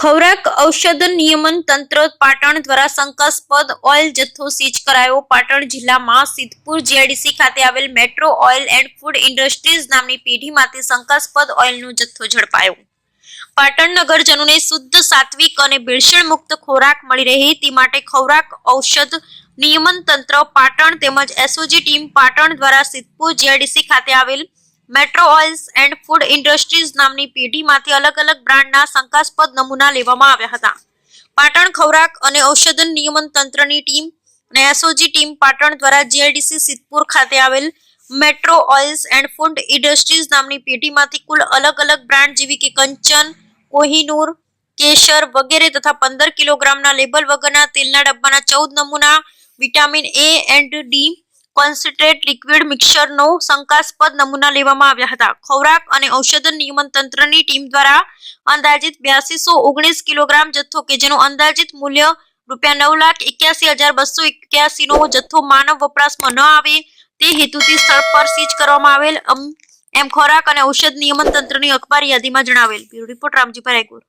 ખોરાક ઔષધ નિયમન તંત્ર પાટણ દ્વારા શંકાસ્પદ ઓઇલ જથ્થો સીઝ કરાયો. પાટણ જિલ્લામાં સિદ્ધપુર જીઆઈડીસી ખાતે આવેલ Metro Oil and Food Industries નામની પેઢીમાંથી શંકાસ્પદ ઓઇલનો જથ્થો ઝડપાયો. પાટણ નગરજનોને શુદ્ધ, સાત્વિક અને ભેળસેળ મુક્ત ખોરાક મળી રહે તે માટે ખોરાક ઔષધ નિયમન તંત્ર પાટણ તેમજ એસઓજી ટીમ પાટણ દ્વારા સિદ્ધપુર જીઆઈડીસી ખાતે આવેલ Metro Oils and Food Industries નામની પેઢીમાંથી અલગ અલગ બ્રાન્ડના શંકાસ્પદ નમૂના લેવામાં આવ્યા હતા. પાટણ ખોરાક અને ઔષધન નિયમન તંત્રની ટીમ અને એસઓજી ટીમ પાટણ દ્વારા જીઆઈડીસી સિદ્ધપુર ખાતે આવેલ Metro Oils and Food Industries નામની પેઢીમાંથી કુલ અલગ અલગ બ્રાન્ડ જેવી કે કંચન, કોહિનૂર, કેસર વગેરે તથા પંદર કિલોગ્રામના લેબલ વગરના તેલના ડબ્બાના ચૌદ નમૂના, vitamin A and D concentrate liquid મિક્સરનો શંકાસ્પદ નમૂના લેવામાં આવ્યા હતા. ખોરાક અને ઔષધ નિયમન તંત્રની ટીમ દ્વારા અંદાજિત બ્યાસીસો ઓગણીસ કિલોગ્રામ જથ્થો કે જેનું અંદાજિત મૂલ્ય રૂપિયા નવ લાખ એક્યાસી હજાર બસો એક્યાસી નો જથ્થો માનવ વપરાશમાં ન આવે તે હેતુથી સ્થળ પર સીઝ કરવામાં આવેલ. એમ ખોરાક અને ઔષધ નિયમન તંત્રની અખબાર યાદીમાં જણાવેલ. Bureau report, Ramji Raygur